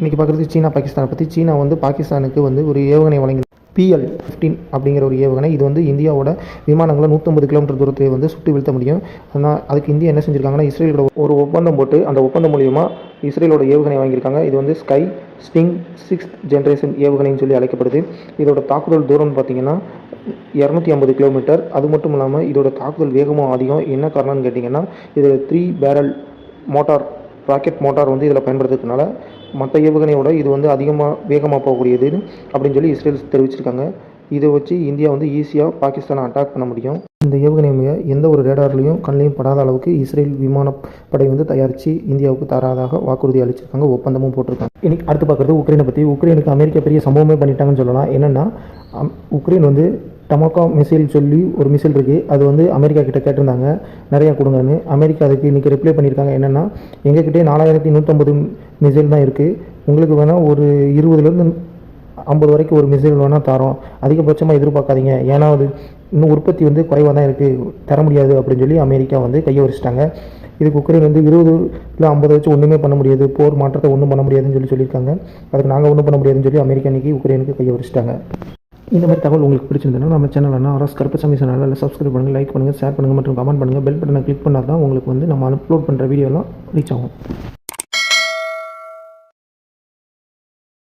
இன்றைக்கி பார்க்குறது சீனா பாகிஸ்தானை பற்றி சீனா வந்து பாகிஸ்தானுக்கு வந்து ஒரு ஏவுகணை வழங்கி பிஎல் ஃபிஃப்டீன் அப்படிங்கிற ஒரு ஏவுகணை. இது வந்து இந்தியாவோட விமானங்களை நூற்றம்பது கிலோமீட்டர் தூரத்தை வந்து சுட்டு வீழ்த்த முடியும். ஆனால் அதுக்கு இந்தியா என்ன செஞ்சுருக்காங்கன்னா இஸ்ரேலோட ஒரு ஒப்பந்தம் போட்டு அந்த ஒப்பந்தம் மூலியமாக இஸ்ரேலோட ஏவுகணை வாங்கியிருக்காங்க. இது வந்து ஸ்கை ஸ்டிங் சிக்ஸ்த் ஜென்ரேஷன் ஏவுகணைன்னு சொல்லி அழைக்கப்படுது. இதோட தாக்குதல் தூரம்னு பார்த்தீங்கன்னா இரநூத்தி ஐம்பது கிலோமீட்டர். அது மட்டும் இல்லாமல் இதோட தாக்குதல் வேகமும் அதிகம். என்ன காரணம்னு கேட்டிங்கன்னா இது three barrel motor rocket motor வந்து இதில் பயன்படுத்துறதுனால மற்ற ஏவுகணையோட இது வந்து அதிகமாக வேகமாக போகக்கூடியது அப்படின்னு சொல்லி இஸ்ரேல் தெரிவிச்சிருக்காங்க. இதை வச்சு இந்தியா வந்து ஈஸியாக பாகிஸ்தானை அட்டாக் பண்ண முடியும். இந்த ஏவுகணை எந்த ஒரு ரேடார்லையும் கண்ணையும் படாத அளவுக்கு இஸ்ரேல் விமானப்படை வந்து தயாரித்து இந்தியாவுக்கு தராதாக வாக்குறுதி அளிச்சிருக்காங்க. ஒப்பந்தமும் போட்டிருக்காங்க. இன்னைக்கு அடுத்து பார்க்குறது உக்ரைனை பற்றி உக்ரைனுக்கு அமெரிக்கா பெரிய சம்பவமே பண்ணிட்டாங்கன்னு சொல்லலாம். என்னென்னா உக்ரைன் வந்து டமோக்கா மிசைல் சொல்லி ஒரு மிசைல் இருக்குது அது வந்து அமெரிக்கா கிட்ட கேட்டிருந்தாங்க. நிறையா கொடுங்கன்னு. அமெரிக்கா அதுக்கு இன்றைக்கி ரிப்ளை பண்ணியிருக்காங்க. என்னென்னா எங்ககிட்டே நாலாயிரத்தி நூற்றம்பது மிசைல் தான் இருக்குது உங்களுக்கு வேணால் ஒரு இருபதுலேருந்து ஐம்பது வரைக்கும் ஒரு மிசைல் வேணால் தரோம். அதிகபட்சமாக எதிர்பார்க்காதீங்க. ஏன்னா அது இன்னும் உற்பத்தி வந்து குறைவாக தான் இருக்குது தர முடியாது அப்படின்னு சொல்லி அமெரிக்கா வந்து கையை வரிச்சிட்டாங்க இதுக்கு உக்ரைன் வந்து இருபது இல்லை ஐம்பது வச்சு ஒன்றுமே பண்ண முடியாது. போர் மாற்றத்தை ஒன்றும் பண்ண முடியாதுன்னு சொல்லி சொல்லியிருக்காங்க. அதுக்கு நாங்கள் ஒன்றும் பண்ண முடியாதுன்னு சொல்லி அமெரிக்கா அன்றைக்கி உக்ரைனுக்கு கையை வரிச்சிட்டாங்க இந்த மாதிரி தகவல் உங்களுக்கு பிடிச்சிருந்ததுன்னா நம்ம சேனலான அரசு கருப்பசாமி சேனலில் சப்ஸ்கிரைப் பண்ணுங்கள் லைக் பண்ணுங்கள் ஷேர் பண்ணுங்கள் மற்றும் கமெண்ட் பண்ணுங்கள் பெல் பட்டனை கிளிக் பண்ணால் தான் உங்களுக்கு வந்து நம்ம அப்லோட் பண்ணுற வீடியோலாம் ரீச் ஆகும்.